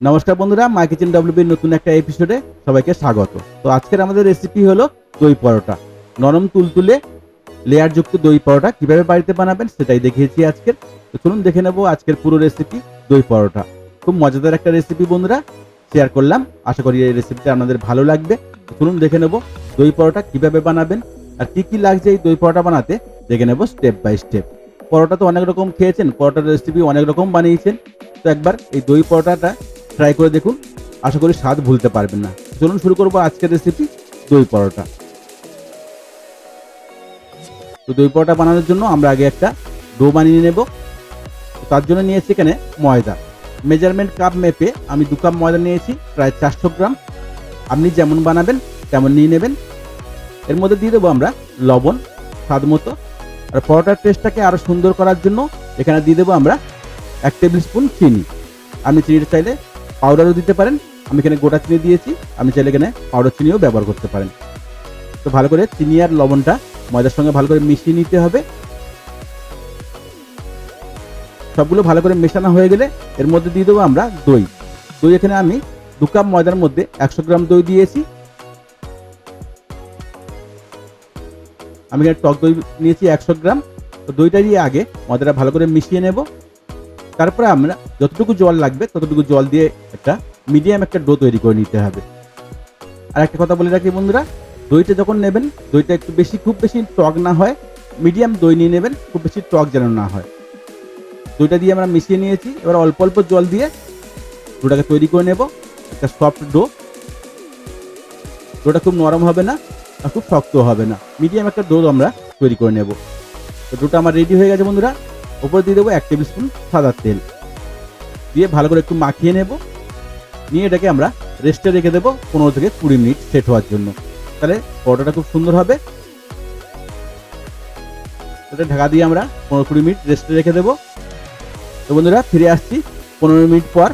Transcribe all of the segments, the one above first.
নমস্কার বন্ধুরা মাই কিচেন ডাব্লিউবির নতুন একটা এপিসোডে সবাইকে স্বাগত। তো আজকের আমাদের রেসিপি হলো দই পরোটা। নরম তুলতুলে লেয়ার যুক্ত দই পরোটা কীভাবে বাড়িতে বানাবেন সেটাই দেখিয়েছি আজকের। তো চলুন দেখে নেব আজকের পুরো রেসিপি দই পরোটা। খুব মজাদার একটা রেসিপি বন্ধুরা শেয়ার করলাম। আশা করি এই রেসিপিটা আপনাদের ভালো লাগবে। চলুন দেখে নেব দই পরোটা কীভাবে বানাবেন আর কি কি লাগছে এই দই পরোটা বানাতে। দেখে নেব স্টেপ বাই স্টেপ পরোটা তো অনেক রকম খেয়েছেন, পরোটার রেসিপি অনেক রকম বানিয়েছেন। তো একবার এই দই পরোটাটা ট্রাই করে দেখুন। আশা করি স্বাদ ভুলতে পারবেন না। চলুন শুরু করব আজকের রেসিপি দই পরোটা। তো দই পরোটা বানানোর জন্য আমরা আগে একটা ডো বানিয়ে নেব। তার জন্য নিয়েছি এখানে ময়দা। মেজারমেন্ট কাপ মেপে আমি দু কাপ ময়দা নিয়েছি, প্রায় চারশো গ্রাম। আপনি যেমন বানাবেন, তেমন নিয়ে নেবেন। এর মধ্যে দিয়ে দেবো আমরা লবণ, স্বাদ মতো। আর পরোটার টেস্টটাকে আরও সুন্দর করার জন্য এখানে দিয়ে দেবো আমরা এক টেবিল স্পুন চিনি। আপনি চিনিটা চাইলে পাউডারও দিতে পারেন। আমি এখানে গোটা চিনি দিয়েছি। আপনি চাইলে এখানে পাউডার চিনিও ব্যবহার করতে পারেন। তো ভালো করে চিনি আর লবণটা ময়দার সঙ্গে ভালো করে মিশিয়ে নিতে হবে। সবগুলো ভালো করে মেশানো হয়ে গেলে এর মধ্যে দিয়ে দেবো আমরা দই। দই এখানে আমি দু কাপ ময়দার মধ্যে একশো গ্রাম দই দিয়েছি। আমি এখানে টক দই নিয়েছি একশো গ্রাম। তো দইটা দিয়ে আগে ময়দাটা ভালো করে মিশিয়ে নেব। তারপরে আমরা যতটুকু জল লাগবে, ততটুকু জল দিয়ে একটা মিডিয়াম একটা ডো তৈরি করে নিতে হবে। আর একটা কথা বলে রাখি বন্ধুরা, দইটা যখন নেবেন, দইটা একটু বেশি, খুব বেশি টক না হয় মিডিয়াম দই নিয়ে নেবেন, খুব বেশি টক যেন না হয়। দইটা দিয়ে আমরা মিশিয়ে নিয়েছি, এবার অল্প অল্প জল দিয়ে ডোটাকে তৈরি করে নেব, একটা সফট ডো ডোটা খুব নরম হবে না, আর খুব শক্ত হবে না। মিডিয়াম একটা ডো আমরা তৈরি করে নেব। তো ডোটা আমার রেডি হয়ে গেছে বন্ধুরা। ওপরে দিয়ে দেবো এক টেবিল স্পুন সাদা তেল। দিয়ে ভালো করে একটু মাখিয়ে নেব। নিয়ে এটাকে আমরা রেস্টে রেখে দেবো পনেরো থেকে কুড়ি মিনিট সেট হওয়ার জন্য। তাহলে পরোটাটা খুব সুন্দর হবে। ওটা ঢাকা দিয়ে আমরা পনেরো কুড়ি মিনিট রেস্টে রেখে দেবো। তো বন্ধুরা, ফিরে আসছি পনেরো মিনিট পর।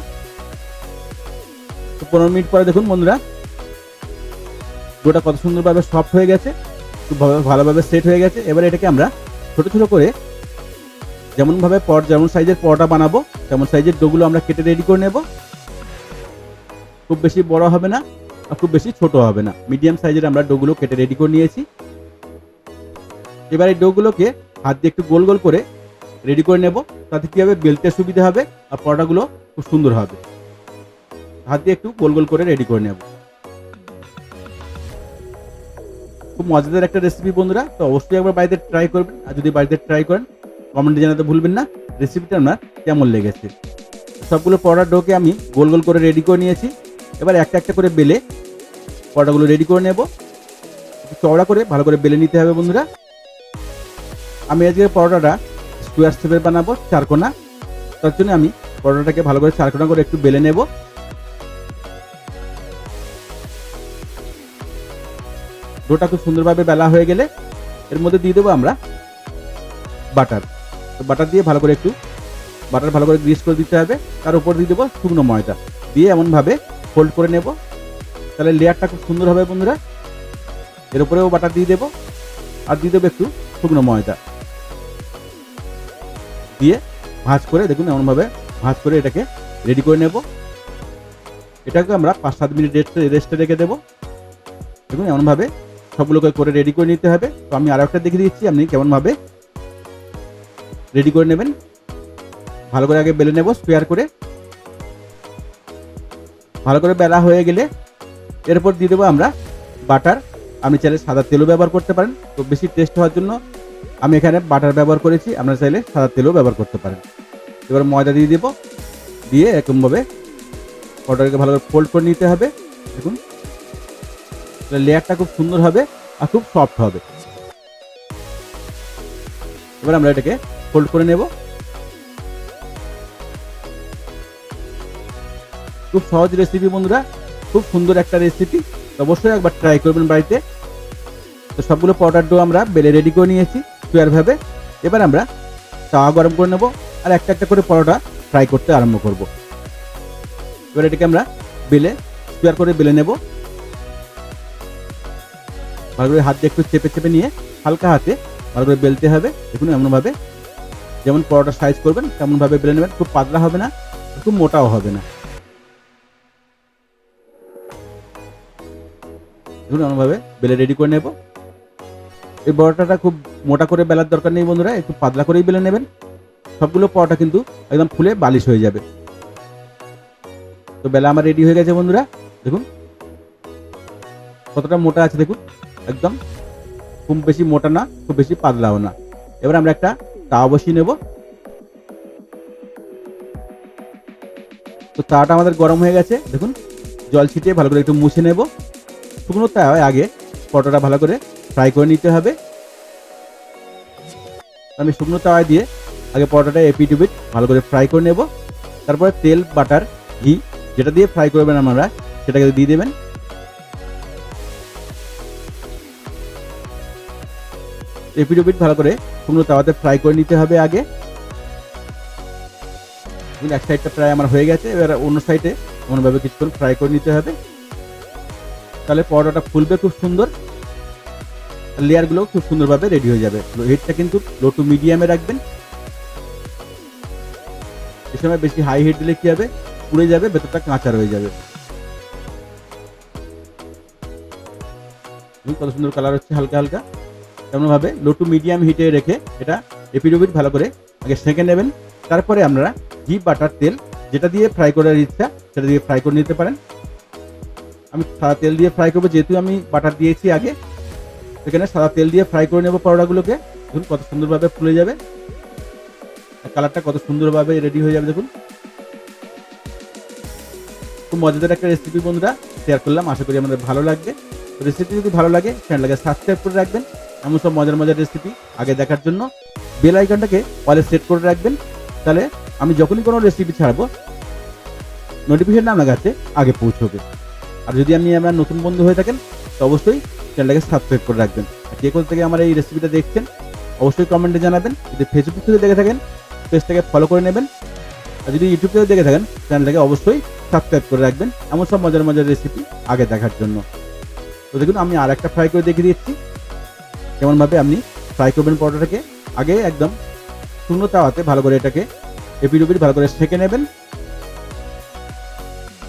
তো পনেরো মিনিট পরে দেখুন বন্ধুরা, ডোটা কত সুন্দরভাবে সফট হয়ে গেছে, খুব ভালো- ভালোভাবে সেট হয়ে গেছে। এবার এটাকে আমরা ছোটো ছোটো করে যেমন ভাবে পর, যেমন সাইজের পরোটা বানাবো, তেমন সাইজের ডোগুলো আমরা কেটে রেডি করে নেব। খুব বেশি বড় হবে না, আর খুব বেশি ছোট হবে না। মিডিয়াম সাইজের আমরা ডোগুলো কেটে রেডি করে নিয়েছি। এবার এই ডোগুলোকে হাত দিয়ে একটু গোল গোল করে রেডি করে নেব। তাতে কি হবে? বেলতে সুবিধা হবে, আর পরোটাগুলো খুব সুন্দর হবে। হাত দিয়ে একটু গোল গোল করে রেডি করে নেব। খুব মজাদার একটা রেসিপি বন্ধুরা, তো অবশ্যই একবার বাড়িতে ট্রাই করবেন, আর যদি বাড়িতে ট্রাই করেন কমেন্টে জানাতে ভুলবেন না রেসিপিটা আপনার কেমন লেগেছে? সবগুলো পরোটার ডোকে আমি গোল গোল করে রেডি করে নিয়েছি। এবার একটা একটা করে বেলে পরোটাগুলো রেডি করে নেব। চওড়া করে ভালো করে বেলে নিতে হবে বন্ধুরা। আমি আজকে পরোটাটা স্কোয়ার শেপের বানাবো, চারকোনা। তার জন্য আমি পরোটাটাকে ভালো করে চারকোনা করে একটু বেলে নেব। ডোটা খুব সুন্দরভাবে বেলা হয়ে গেলে এর মধ্যে দিয়ে দেবো আমরা বাটার তো বাটার দিয়ে ভালো করে একটু বাটার ভালো করে গ্রিস করে দিতে হবে। তার উপর দিয়ে দেবো শুকনো ময়দা। দিয়ে এমনভাবে ফোল্ড করে নেব। তাহলে লেয়ারটা খুব সুন্দর হবে বন্ধুরা। এর উপরেও বাটার দিয়ে দেবো। আর দিয়ে দেবো একটু শুকনো ময়দা। দিয়ে ভাঁজ করে দেখুন এমনভাবে ভাঁজ করে এটাকে রেডি করে নেব। এটাকে আমরা পাঁচ সাত মিনিট রেস্টে রেস্টে রেখে দেবো। দেখুন এমনভাবে সবগুলোকে করে রেডি করে নিতে হবে। তো আমি আরও একটা দেখে দিচ্ছি। আপনি কেমনভাবে রেডি করে নেবেন। ভালো করে আগে বেলে নেব স্কোয়ার করে। ভালো করে বেলা হয়ে গেলে এরপর দিয়ে দেবো আমরা বাটার। আপনি চাইলে সাদা তেলও ব্যবহার করতে পারেন, তো বেশি টেস্ট হওয়ার জন্য আমি এখানে বাটার ব্যবহার করেছি আপনারা চাইলে সাদা তেলও ব্যবহার করতে পারেন। এবার ময়দা দিয়ে দেবো, দিয়ে এরকমভাবে পটারকে ভালো করে ফোল্ড করে নিতে হবে। দেখুন লেয়ারটা খুব সুন্দর হবে আর খুব সফট হবে। এবার আমরা এটাকে ফোল্ড করে নেব। খুব সহজ রেসিপি বন্ধুরা, খুব সুন্দর একটা রেসিপি অবশ্যই একবার ট্রাই করবেন বাড়িতে। তো সবগুলো পাউডার ডো আমরা বেলে রেডি করে নিয়েছি স্কোয়ার ভাবে। এবার আমরা তাওয়া গরম করে নেব আর একটা একটা করে পরোটা ফ্রাই করতে আরম্ভ করব। এবার এটাকে আমরা বেলে স্কোয়ার করে বেলে নেব। ভালো করে হাত দিয়ে একটু চেপে চেপে নিয়ে হালকা হাতে ভালো করে বেলতে হবে। দেখুন এমনভাবে যেমন পরোটা সাইজ করবেন, তেমনভাবে বেলে নেবেন, খুব পাতলা হবে না, খুব মোটাও হবে না। ধরুন এমনভাবে বেলে রেডি করে নেব। এই পরোটাটা খুব মোটা করে বেলার দরকার নেই বন্ধুরা, একটু পাতলা করেই বেলে নেবেন। সবগুলো পরোটা কিন্তু একদম ফুলে বালিশ হয়ে যাবে। তো বেলা আমার রেডি হয়ে গেছে বন্ধুরা, দেখুন। কতটা মোটা আছে দেখুন, একদম। খুব বেশি মোটা না, খুব বেশি পাতলাও না। এবার আমরা একটা তাওয়া অবশ্যই নেব। তো তাওয়াটা আমাদের গরম হয়ে গেছে, দেখুন, জল ছিটিয়ে ভালো করে একটু মুছে নেব। শুকনো তাওয়ায় আগে পটোটা ভালো করে ফ্রাই করে নিতে হবে। আমি শুকনো তাওয়ায় দিয়ে আগে পরোটাটা এপিট উপিট ভালো করে ফ্রাই করে নেব। তারপরে তেল, বাটার, ঘি, যেটা দিয়ে ফ্রাই করবেন আমরা সেটাকে দিয়ে দেবেন। এপিট উপিট ভালো করে শুকনো তাওয়াতে ফ্রাই করে নিতে হবে আগে। এক সাইডটা প্রায় আমার হয়ে গেছে, এবার অন্য সাইডে এমনভাবে কিছুক্ষণ ফ্রাই করে নিতে হবে। তাহলে পরোটাটা ফুলবে খুব সুন্দর। লেয়ারগুলো খুব সুন্দরভাবে রেডি হয়ে যাবে। হিটটা কিন্তু লো টু মিডিয়ামে রাখবেন। এ সময় বেশি হাই হিট দিলে কি হবে? পুড়ে যাবে, ভেতরটা কাঁচা রয়ে যাবে। কত সুন্দর কালার হচ্ছে, হালকা হালকা। তেমনভাবে লো টু মিডিয়াম হিটে রেখে এটা এপিডোপিট ভালো করে আগে সেঁকে নেবেন। তারপরে আপনারা ঘি, বাটার, তেল যেটা দিয়ে ফ্রাই করার ইচ্ছা সেটা দিয়ে ফ্রাই করে নিতে পারেন। আমি সাদা তেল দিয়ে ফ্রাই করব, যেহেতু আমি বাটার দিয়েছি আগে এখানে সাদা তেল দিয়ে ফ্রাই করে নেব পরোটাগুলোকে দেখুন কত সুন্দরভাবে ফুলে যাবে। কালারটা কত সুন্দরভাবে রেডি হয়ে যাবে, দেখুন। খুব মজাদার একটা রেসিপি বন্ধুরা শেয়ার করলাম। আশা করি আমাদের ভালো লাগবে। রেসিপি যদি ভালো লাগে চ্যানেলটাকে সাবস্ক্রাইব করে রাখবেন। এমন সব মজার মজার রেসিপি আগে দেখার জন্য বেল আইকনটাকে অলে সেট করে রাখবেন। তাহলে আমি যখনই কোনো রেসিপি ছাড়বো নোটিফিকেশন আপনার কাছে আগে পৌঁছবে। আর যদি আপনি আমার নতুন বন্ধু হয়ে থাকেন, তো অবশ্যই চ্যানেলটাকে সাবস্ক্রাইব করে রাখবেন। আর কে কোথা থেকে আমার এই রেসিপিটা দেখছেন, অবশ্যই কমেন্টে জানাবেন। যদি ফেসবুক থেকে দেখে থাকেন পেজটাকে ফলো করে নেবেন। আর যদি ইউটিউব থেকে দেখে থাকেন চ্যানেলটাকে অবশ্যই সাবস্ক্রাইব করে রাখবেন। এমন সব মজার মজার রেসিপি আগে দেখার জন্য। তো দেখুন, আমি আর একটা ফ্রাই করে দেখিয়ে দিচ্ছি। কেমনভাবে আপনি ফ্রাই করবেন পরোটাটাকে আগে একদম শুকনো তাওয়াতে ভালো করে এটাকে এপিড উপিড ভালো করে সেঁকে নেবেন।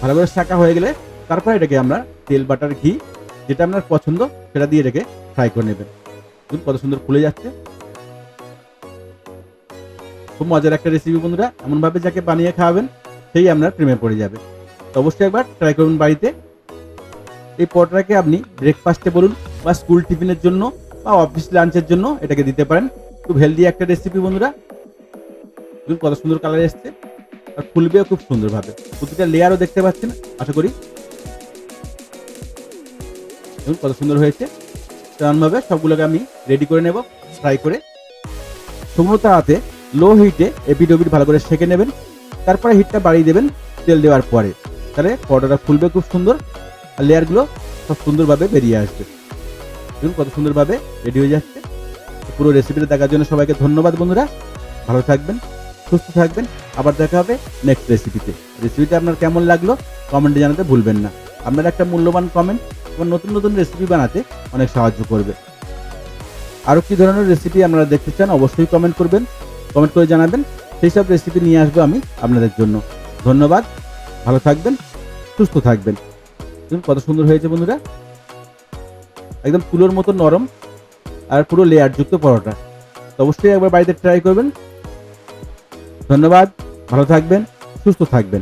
ভালো করে শাঁকা হয়ে গেলে তারপর এটাকে আমরা তেল, বাটার, ঘি যেটা আপনার পছন্দ সেটা দিয়ে এটাকে ফ্রাই করে নেবেন। দেখুন কত সুন্দর ফুলে যাচ্ছে। খুব মজার একটা রেসিপি বন্ধুরা, এমনভাবে যাকে বানিয়ে খাওয়াবেন, সেই আপনার প্রেমে পড়ে যাবে। তো অবশ্যই একবার ট্রাই করুন বাড়িতে। এই পরোটাকে আপনি ব্রেকফাস্টে বলুন বা স্কুল টিফিনের জন্য বা অফিস লাঞ্চের জন্য এটাকে দিতে পারেন। খুব হেলদি একটা রেসিপি বন্ধুরা। কত সুন্দর কালার এসছে। আর ফুলবেও খুব সুন্দরভাবে। প্রতিটা লেয়ারও দেখতে পাচ্ছেন, আশা করি। দেখুন কত সুন্দর হয়েছে। তেমনভাবে সবগুলোকে আমি রেডি করে নেব ফ্রাই করে। শুকনো তাওয়াতে লো হিটে এপিড ওপিড ভালো করে সেঁকে নেবেন। তারপরে হিটটা বাড়িয়ে দেবেন তেল দেওয়ার পরে। তাহলে পরোটাটা ফুলবে খুব সুন্দর, আর লেয়ারগুলো সব সুন্দরভাবে বেরিয়ে আসবে। দেখুন কত সুন্দরভাবে রেডি হয়ে যাচ্ছে। পুরো রেসিপিটা দেখার জন্য সবাইকে ধন্যবাদ বন্ধুরা। ভালো থাকবেন, সুস্থ থাকবেন। আবার দেখা হবে নেক্সট রেসিপিতে রেসিপিটা আপনার কেমন লাগল কমেন্টে জানাতে ভুলবেন না। আপনার একটা মূল্যবান কমেন্ট এবং নতুন নতুন রেসিপি বানাতে অনেক সাহায্য করবে। আরও কী ধরনের রেসিপি আপনারা দেখতে চান অবশ্যই কমেন্ট করবেন। কমেন্ট করে জানাবেন। সেই সব রেসিপি নিয়ে আসব আমি আপনাদের জন্য। ধন্যবাদ, ভালো থাকবেন, সুস্থ থাকবেন। কত সুন্দর হয়েছে বন্ধুরা। একদম তুলোর মতো নরম আর পুরো লেয়ারযুক্ত পরোটা। তো অবশ্যই একবার বাড়িতে ট্রাই করবেন। ধন্যবাদ, ভালো থাকবেন, সুস্থ থাকবেন।